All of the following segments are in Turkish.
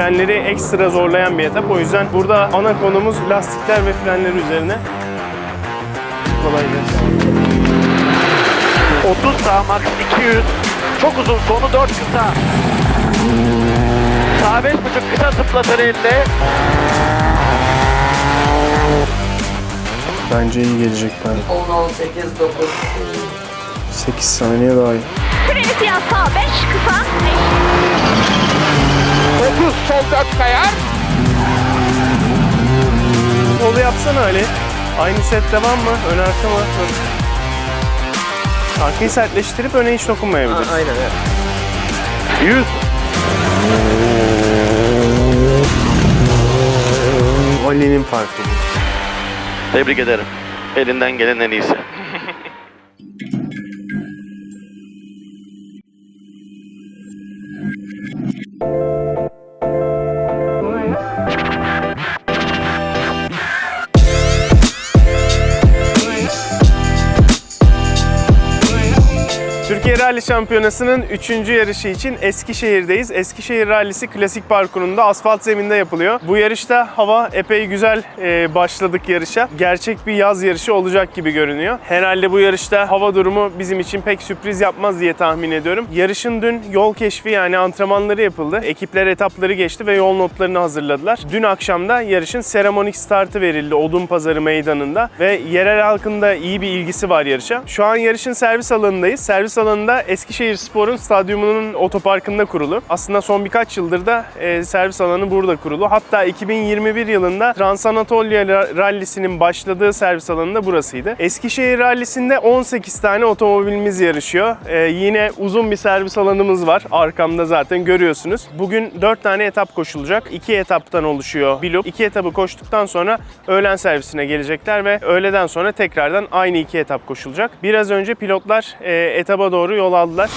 frenleri ekstra zorlayan bir etap. O yüzden burada ana konumuz lastikler ve frenler üzerine. Kolay gelsin. 30 sağ max 200. Çok uzun sonu 4 kısa. Sağ 5.5 kısa zıplatır elde. Bence iyi gelecek ben. 10, 18, 9. 8 saniye daha iyi. Freni siyah sağ 5 kısa. 30 4 kayar. Solu yapsana Ali. Aynı set devam mı? Ön arka mı? Arkayı sertleştirip öne hiç dokunmayabilirsin. Aynen evet. 100. Ali'nin farkı bu. Tebrik ederim. Elinden gelen en iyisi. Rally Şampiyonası'nın 3. yarışı için Eskişehir'deyiz. Eskişehir Rallisi klasik parkurunda asfalt zeminde yapılıyor. Bu yarışta hava epey güzel e, başladık yarışa. Gerçek bir yaz yarışı olacak gibi görünüyor. Herhalde bu yarışta hava durumu bizim için pek sürpriz yapmaz diye tahmin ediyorum. Yarışın dün yol keşfi yani antrenmanları yapıldı. Ekipler etapları geçti ve yol notlarını hazırladılar. Dün akşam da yarışın seremonik startı verildi Odun Pazarı meydanında ve yerel halkın da iyi bir ilgisi var yarışa. Şu an yarışın servis alanındayız. Servis alanında Eskişehir Spor'un stadyumunun otoparkında kurulu. Aslında son birkaç yıldır da e, servis alanı burada kurulu. Hatta 2021 yılında Transanatolia Rallisi'nin başladığı servis alanı da burasıydı. Eskişehir Rallisi'nde 18 tane otomobilimiz yarışıyor. E, yine uzun bir servis alanımız var. Arkamda zaten görüyorsunuz. Bugün 4 tane etap koşulacak. 2 etaptan oluşuyor bir loop. 2 etabı koştuktan sonra öğlen servisine gelecekler ve öğleden sonra tekrardan aynı iki etap koşulacak. Biraz önce pilotlar e, etaba doğru yol aldılar.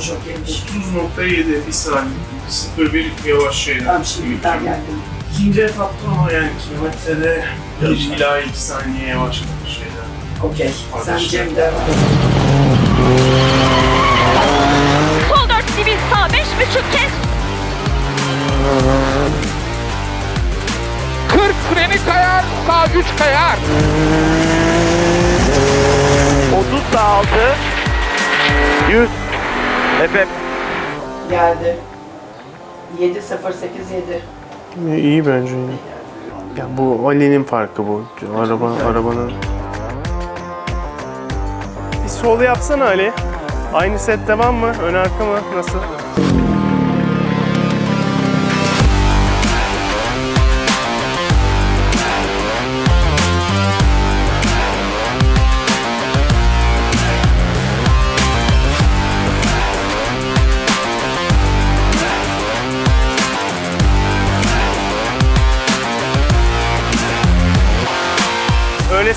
Çok iyiymiş. 30.7 bir saniye. 0.1 yavaş şeyler. Tamam şimdi ben geldim. İkinci etapta ama yani kilometrede 1 ila 2 saniye yavaş şeyler. Okey. Sen Arkadaşlar. Efe Geldi. 7.087. İyi bence yine. Ya bu Ali'nin farkı bu. Araba arabanın. Bir sol yapsana Ali. Aynı set devam mı? Ön arka mı? Nasıl?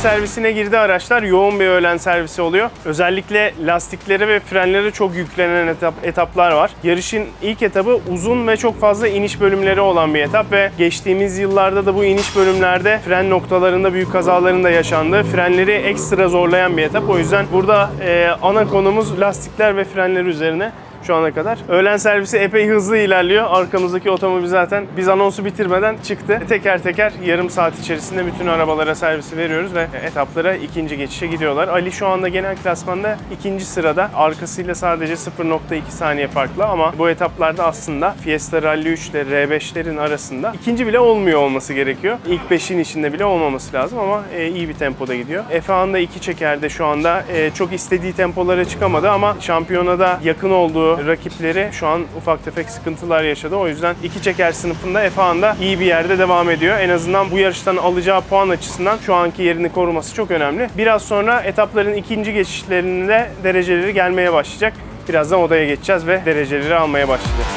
Servisine girdi araçlar. Yoğun bir öğlen servisi oluyor. Özellikle lastiklere ve frenlere çok yüklenen etap, etaplar var. Yarışın ilk etabı uzun ve çok fazla iniş bölümleri olan bir etap ve geçtiğimiz yıllarda da bu iniş bölümlerde fren noktalarında büyük kazaların da yaşandığı, frenleri ekstra zorlayan bir etap. O yüzden burada e, ana konumuz lastikler ve frenler üzerine şu ana kadar. Öğlen servisi epey hızlı ilerliyor. Arkamızdaki otomobil zaten biz anonsu bitirmeden çıktı. Teker teker yarım saat içerisinde bütün arabalara servisi veriyoruz ve etaplara ikinci geçişe gidiyorlar. Ali şu anda genel klasmanda ikinci sırada. Arkasıyla sadece 0.2 saniye farklı ama bu etaplarda aslında Fiesta Rally 3 ile R5'lerin arasında ikinci bile olmuyor olması gerekiyor. İlk 5'in içinde bile olmaması lazım ama e, iyi bir tempoda gidiyor. F1'da iki çekerde şu anda e, çok istediği tempolara çıkamadı ama şampiyonada yakın olduğu rakipleri şu an ufak tefek sıkıntılar yaşadı. O yüzden iki çeker sınıfında F1'da iyi bir yerde devam ediyor. En azından bu yarıştan alacağı puan açısından şu anki yerini koruması çok önemli. Biraz sonra etapların ikinci geçişlerinde dereceleri gelmeye başlayacak. Birazdan odaya geçeceğiz ve dereceleri almaya başlayacağız.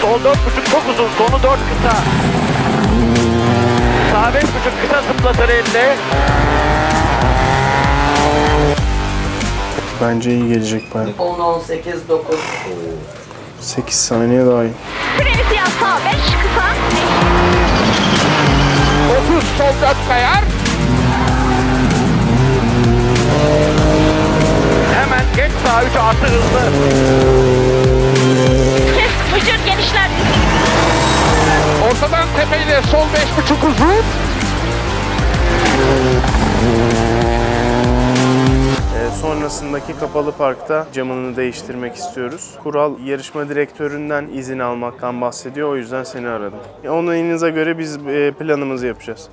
Sol 4.5 çok uzun. Sonu 4 kısa. Sağ 5.5 kısa zıplatır elde. Bence iyi gelecek baya. 10, 18, 9. 8 saniye daha iyi. Freni siyah sağ 5 kısa. 30 sol 4 kayar. Hemen geç sağ 3 artı hızlı. Ses bıcır genişler. Ortadan tepeyle sol 5.5 uzun. Sonrasındaki kapalı parkta camını değiştirmek istiyoruz. Kural yarışma direktöründen izin almaktan bahsediyor. O yüzden seni aradım. Onayınıza göre biz e, planımızı yapacağız.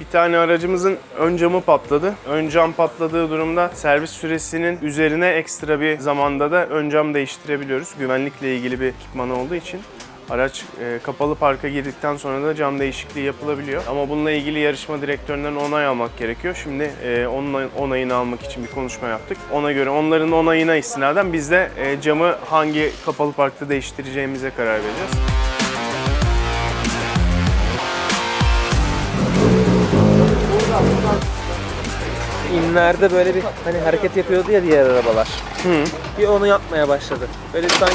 Bir tane aracımızın ön camı patladı. Ön cam patladığı durumda servis süresinin üzerine ekstra bir zamanda da ön cam değiştirebiliyoruz. Güvenlikle ilgili bir ekipman olduğu için. Araç e, kapalı parka girdikten sonra da cam değişikliği yapılabiliyor. Ama bununla ilgili yarışma direktöründen onay almak gerekiyor. Şimdi e, onun onayını almak için bir konuşma yaptık. Ona göre onların onayına istinaden biz de e, camı hangi kapalı parkta değiştireceğimize karar vereceğiz. İnlerde böyle bir hani hareket yapıyordu ya diğer arabalar. Bir onu yapmaya başladı. Böyle sanki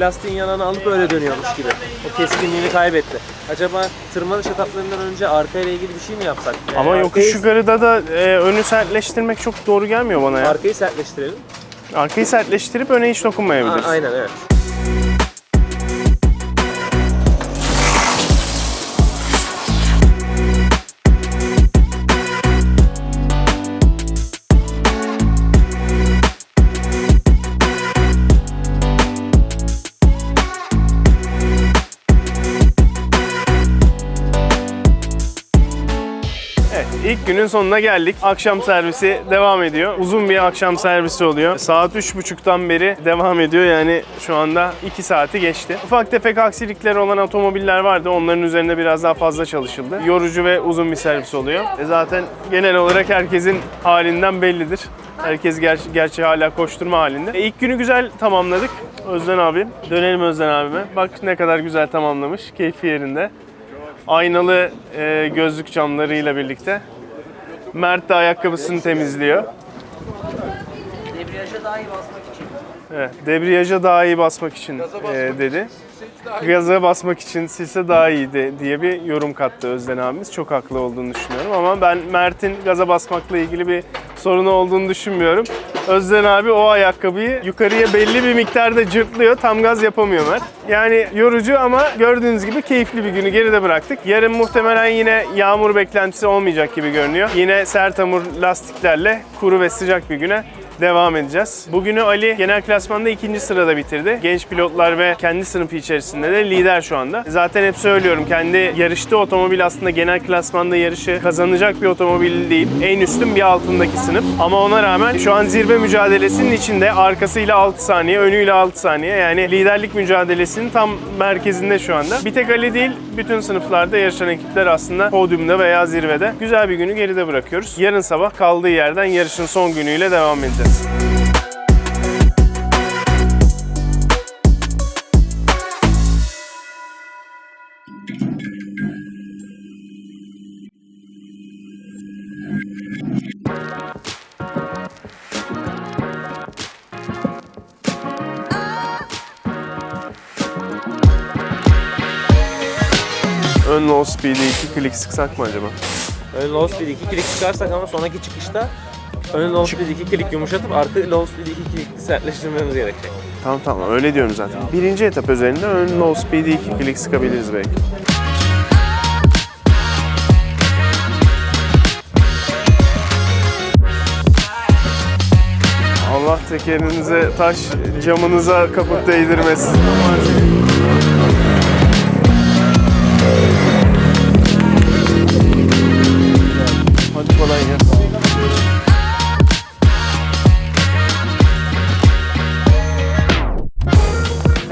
lastiğin yanağını alıp öyle dönüyormuş gibi. O keskinliğini kaybetti. Acaba tırmanış etaplarından önce arkayla ilgili bir şey mi yapsak? Yani Ama yokuş yukarıda da e, önü sertleştirmek çok doğru gelmiyor bana ya. Arkayı sertleştirelim. Arkayı sertleştirip öne hiç dokunmayabiliriz. aynen evet. Günün sonuna geldik. Akşam servisi devam ediyor. Uzun bir akşam servisi oluyor. Saat 3.30'dan beri devam ediyor. Yani şu anda 2 saati geçti. Ufak tefek aksilikler olan otomobiller vardı. Onların üzerinde biraz daha fazla çalışıldı. Yorucu ve uzun bir servis oluyor. E zaten genel olarak herkesin halinden bellidir. Herkes ger- gerçi hala koşturma halinde. E, ilk günü güzel tamamladık. Özden abi. Dönelim Özden abime. Bak ne kadar güzel tamamlamış. Keyfi yerinde aynalı e, gözlük camlarıyla birlikte. Mert de ayakkabısını temizliyor. Debriyaja daha iyi basmak için. Evet, debriyaja daha iyi basmak için e, dedi. Gaza basmak için silse daha iyi de, diye bir yorum kattı Özden abimiz. Çok haklı olduğunu düşünüyorum ama ben Mert'in gaza basmakla ilgili bir sorunu olduğunu düşünmüyorum. Özden abi o ayakkabıyı yukarıya belli bir miktarda cırtlıyor. Tam gaz yapamıyor Mert. Yani yorucu ama gördüğünüz gibi keyifli bir günü geride bıraktık. Yarın muhtemelen yine yağmur beklentisi olmayacak gibi görünüyor. Yine sert hamur lastiklerle kuru ve sıcak bir güne devam edeceğiz. Bugünü Ali genel klasmanda ikinci sırada bitirdi. Genç pilotlar ve kendi sınıfı içerisinde de lider şu anda. Zaten hep söylüyorum kendi yarıştığı otomobil aslında genel klasmanda yarışı kazanacak bir otomobil değil. En üstün bir altındaki sınıf. Ama ona rağmen şu an zirve mücadelesinin içinde arkasıyla 6 saniye, önüyle 6 saniye. Yani liderlik mücadelesinin tam merkezinde şu anda. Bir tek Ali değil, bütün sınıflarda yarışan ekipler aslında podyumda veya zirvede. Güzel bir günü geride bırakıyoruz. Yarın sabah kaldığı yerden yarışın son günüyle devam edeceğiz. Ön low speed'e iki klik sıksak mı acaba? Ön low speed 2 klik çıkarsak ama sonraki çıkışta ön low speed 2 klik yumuşatıp arka low speed 2 klik sertleştirmemiz gerekecek. Tamam tamam öyle diyorum zaten. Birinci etap özelinde ön low speed'e iki klik sıkabiliriz belki. Allah tekerinize taş camınıza kaput değdirmesin.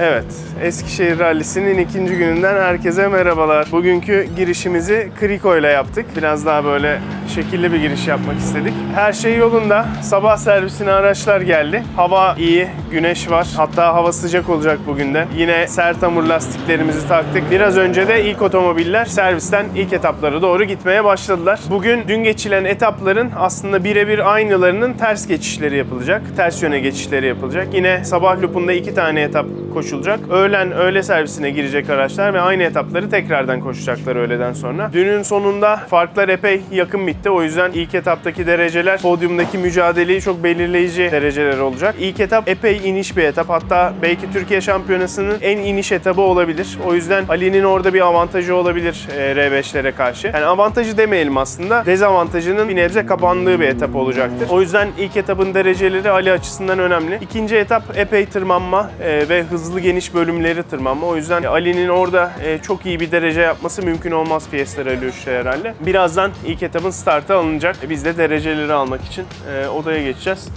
Evet, Eskişehir Rallisi'nin ikinci gününden herkese merhabalar. Bugünkü girişimizi Kriko ile yaptık. Biraz daha böyle şekilli bir giriş yapmak istedik. Her şey yolunda. Sabah servisine araçlar geldi. Hava iyi, güneş var. Hatta hava sıcak olacak bugün de. Yine sert hamur lastiklerimizi taktık. Biraz önce de ilk otomobiller servisten ilk etaplara doğru gitmeye başladılar. Bugün dün geçilen etapların aslında birebir aynılarının ters geçişleri yapılacak. Ters yöne geçişleri yapılacak. Yine sabah lupunda iki tane etap koşulacak. Öğlen öğle servisine girecek araçlar ve aynı etapları tekrardan koşacaklar öğleden sonra. Dünün sonunda farklar epey yakın bitti. O yüzden ilk etaptaki dereceler podyumdaki mücadeleyi çok belirleyici dereceler olacak. İlk etap epey iniş bir etap. Hatta belki Türkiye Şampiyonası'nın en iniş etabı olabilir. O yüzden Ali'nin orada bir avantajı olabilir e, R5'lere karşı. Yani avantajı demeyelim aslında. Dezavantajının bir nebze kapandığı bir etap olacaktır. O yüzden ilk etapın dereceleri Ali açısından önemli. İkinci etap epey tırmanma e, ve hızlı geniş bölümleri tırmanma. O yüzden Ali'nin orada e, çok iyi bir derece yapması mümkün olmaz Fiesta Rally 3'te herhalde. Birazdan ilk etapın startı alınacak. E, Biz de dereceleri almak için e, odaya geçeceğiz.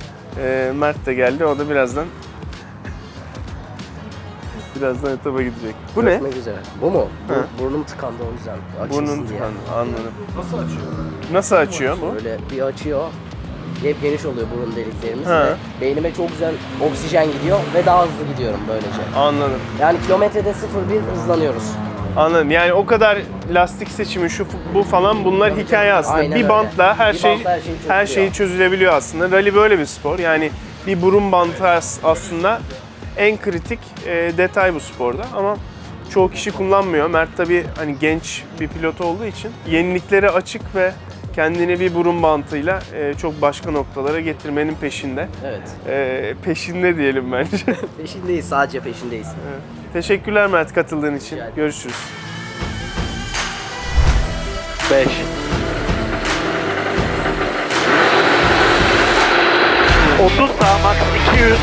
Mert de geldi. O da birazdan birazdan etaba gidecek. Bu ne? Görüşmek üzere. Bu mu? Bu, burnum tıkandı o yüzden. Açılsın Burnun diye. tıkandı. Anladım. Nasıl açıyor? Nasıl açıyor bu? Böyle bir açıyor. Hep geniş oluyor burun deliklerimiz Ha. ve beynime çok güzel oksijen gidiyor ve daha hızlı gidiyorum böylece. Anladım. Yani kilometrede 0-1 hızlanıyoruz. Anladım. Yani o kadar lastik seçimi şu bu falan bunlar hikaye aslında. Aynen bir öyle. bantla her Bir şey bantla her şey her çözülüyor. şey çözülebiliyor aslında. Rally böyle bir spor. Yani bir burun bantı as- aslında en kritik e, detay bu sporda ama çoğu kişi kullanmıyor. Mert tabii hani genç bir pilot olduğu için yeniliklere açık ve kendini bir burun bantıyla e, çok başka noktalara getirmenin peşinde. Evet. E, peşinde diyelim bence. Peşindeyiz, sadece peşindeyiz. Teşekkürler Mert katıldığın için. Rica ederim. Görüşürüz. 5. Otuz sağ max 200.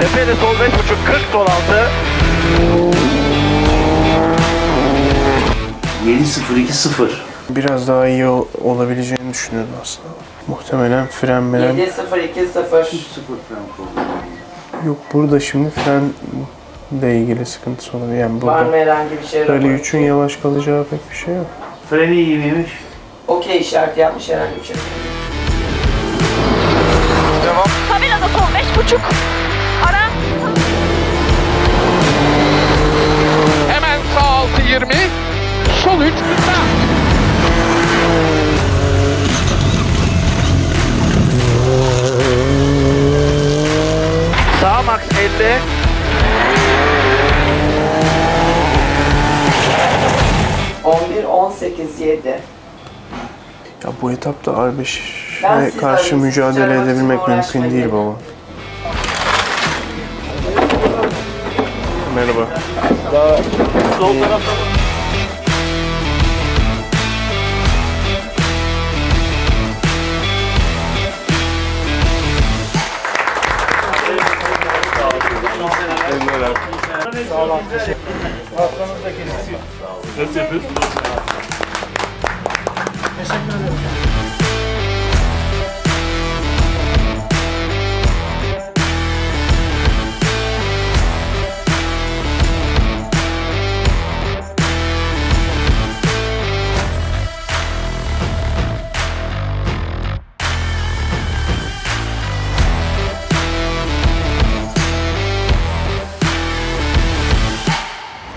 Tepede sol 5.5 40 sol altı. 7020 Biraz daha iyi ol- olabileceğini düşünüyorum aslında. Muhtemelen fren meren 7-0-2-0. yok burada şimdi frenle ilgili sıkıntısı olabilir. Yani Var mı burada herhangi bir şey? Rally rapor? 3'ün yavaş kalacağı pek bir şey yok. Freni iyi miymiş? Okey işareti yapmış herhangi bir şey. Tabelada son 5.5. Ara. Bu etapta Ben R5'e siz karşı mücadele edebilmek mümkün değil baba. Merhaba. Nosotros lo.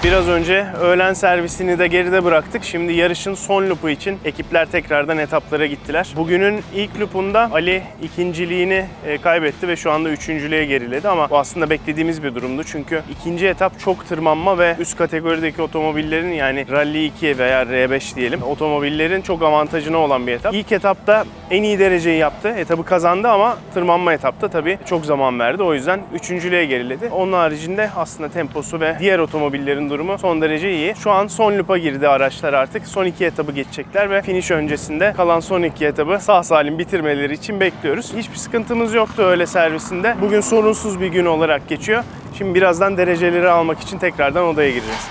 Biraz önce öğlen servisini de geride bıraktık. Şimdi yarışın son lupu için ekipler tekrardan etaplara gittiler. Bugünün ilk lupunda Ali ikinciliğini e, kaybetti ve şu anda üçüncülüğe geriledi ama bu aslında beklediğimiz bir durumdu. Çünkü ikinci etap çok tırmanma ve üst kategorideki otomobillerin yani Rally 2 veya R5 diyelim otomobillerin çok avantajına olan bir etap. İlk etapta en iyi dereceyi yaptı. Etabı kazandı ama tırmanma etapta tabii çok zaman verdi. O yüzden üçüncülüğe geriledi. Onun haricinde aslında temposu ve diğer otomobillerin durumu son derece iyi. Şu an son lupa girdi araçlar artık. Son iki etabı geçecekler ve finish öncesinde kalan son iki etabı sağ salim bitirmeleri için bekliyoruz. Hiçbir sıkıntımız yoktu öyle servisinde. Bugün sorunsuz bir gün olarak geçiyor. Şimdi birazdan dereceleri almak için tekrardan odaya gireceğiz.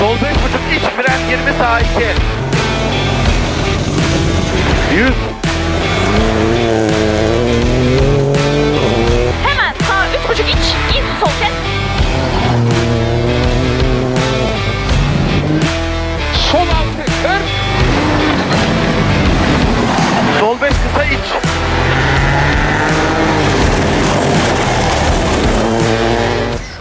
Sol 5.5 iç fren 20 sağ 2. 100.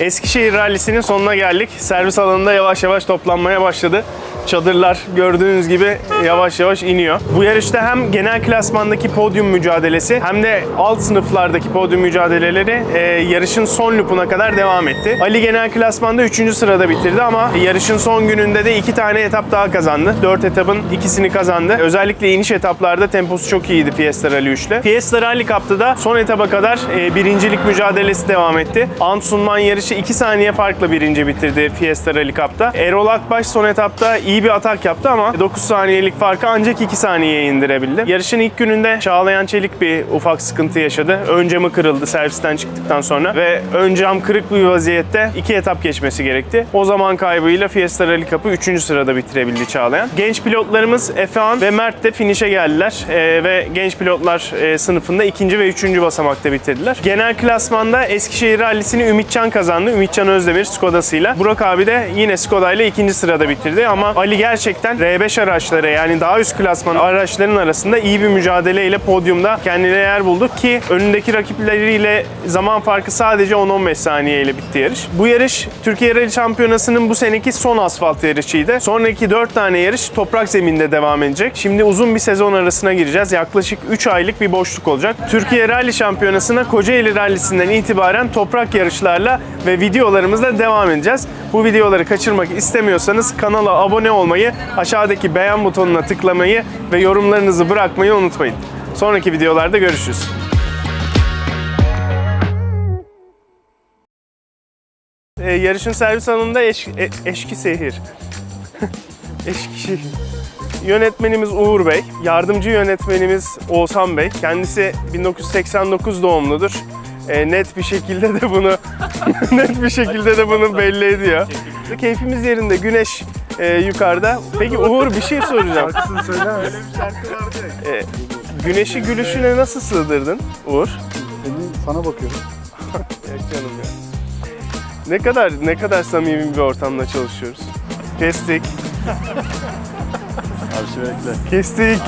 Eskişehir Rallisi'nin sonuna geldik. Servis alanında yavaş yavaş toplanmaya başladı. Çadırlar gördüğünüz gibi yavaş yavaş iniyor. Bu yarışta hem genel klasmandaki podyum mücadelesi hem de alt sınıflardaki podyum mücadeleleri e, yarışın son lupuna kadar devam etti. Ali genel klasmanda 3. sırada bitirdi ama yarışın son gününde de 2 tane etap daha kazandı. 4 etapın ikisini kazandı. Özellikle iniş etaplarda temposu çok iyiydi Fiesta Rally 3'te. Fiesta Rally Cup'ta da son etaba kadar e, birincilik mücadelesi devam etti. Ant Sunman yarışı 2 saniye farkla birinci bitirdi Fiesta Rally Cup'ta. Erol Akbaş son etapta iyi bir atak yaptı ama 9 saniyelik farkı ancak 2 saniyeye indirebildi. Yarışın ilk gününde Çağlayan Çelik bir ufak sıkıntı yaşadı. Ön camı kırıldı servisten çıktıktan sonra ve ön cam kırık bir vaziyette iki etap geçmesi gerekti. O zaman kaybıyla Fiesta Rally Cup'ı 3. sırada bitirebildi Çağlayan. Genç pilotlarımız Efehan ve Mert de finish'e geldiler Ee, ve genç pilotlar e, sınıfında ikinci ve üçüncü basamakta bitirdiler. Genel klasmanda Eskişehir Rallisi'ni Ümitcan kazandı. Ümitcan Özdemir Skoda'sıyla. Burak abi de yine Skoda ile ikinci sırada bitirdi ama Ali gerçekten R5 araçları yani daha üst klasman araçların arasında iyi bir mücadeleyle podyumda kendine yer buldu ki önündeki rakipleriyle zaman farkı sadece 10-15 saniye ile bitti yarış. Bu yarış Türkiye Rally Şampiyonası'nın bu seneki son asfalt yarışıydı. Sonraki 4 tane yarış toprak zeminde devam edecek. Şimdi uzun bir sezon arasına gireceğiz. Yaklaşık 3 aylık bir boşluk olacak. Türkiye Rally Şampiyonası'na Kocaeli Rally'sinden itibaren toprak yarışlarla ve videolarımızla devam edeceğiz. Bu videoları kaçırmak istemiyorsanız kanala abone olmayı, aşağıdaki beğen butonuna tıklamayı ve yorumlarınızı bırakmayı unutmayın. Sonraki videolarda görüşürüz. Ee, yarışın servis alanında eş, e, Eşkisehir. Eşkişehir. Yönetmenimiz Uğur Bey, yardımcı yönetmenimiz Oğuzhan Bey. Kendisi 1989 doğumludur. Ee, net bir şekilde de bunu net bir şekilde de bunu belli ediyor. Keyfimiz yerinde, güneş e, yukarıda. Peki Uğur bir şey soracağım. Ee, güneşi gülüşüne nasıl sığdırdın Uğur? Sana bakıyorum. Evet canım ya. Ne kadar ne kadar samimi bir ortamda çalışıyoruz. Kestik. Kestik.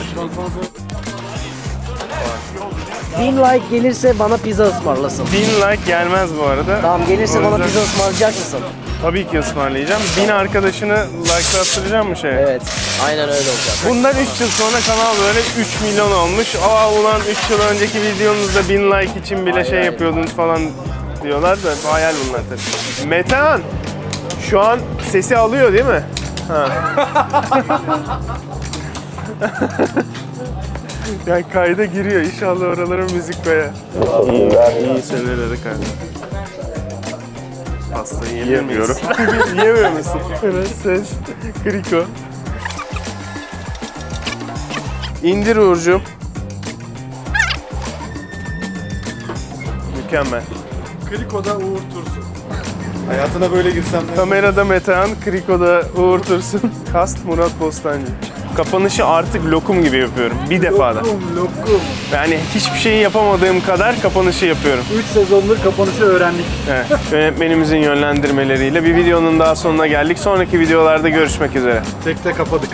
1000 like gelirse bana pizza ısmarlasın. Bin like gelmez bu arada. Tamam gelirse O bana yüzden pizza ısmarlayacak mısın? Tabii ki ısmarlayacağım. Bin arkadaşını like'lattıracağım mı şey? Evet. Aynen öyle olacak. Bundan 3 yıl sonra kanal böyle 3 milyon olmuş. Aa ulan 3 yıl önceki videonuzda 1000 like için bile şey Aynen. yapıyordunuz falan diyorlar da hayal bunlar tabii. Metehan şu an sesi alıyor değil mi? Ha. yani kayda giriyor. İnşallah oralara müzik koyar. İyi, iyi seneleri kanka. Pastayı yemiyorum. Yemiyor musun? Evet, ses. Kriko. İndir Uğur'cum. Mükemmel. Kriko'da Uğur Tursun. Hayatına böyle girsem ne? Kamerada Metehan, Kriko'da Uğur Tursun, Kast Murat Bostancı. Kapanışı artık lokum gibi yapıyorum. Bir defada. Lokum, lokum. Yani hiçbir şeyi yapamadığım kadar kapanışı yapıyorum. 3 sezondur kapanışı öğrendik. Evet. Yönetmenimizin yönlendirmeleriyle bir videonun daha sonuna geldik. Sonraki videolarda görüşmek üzere. Tekte kapadık.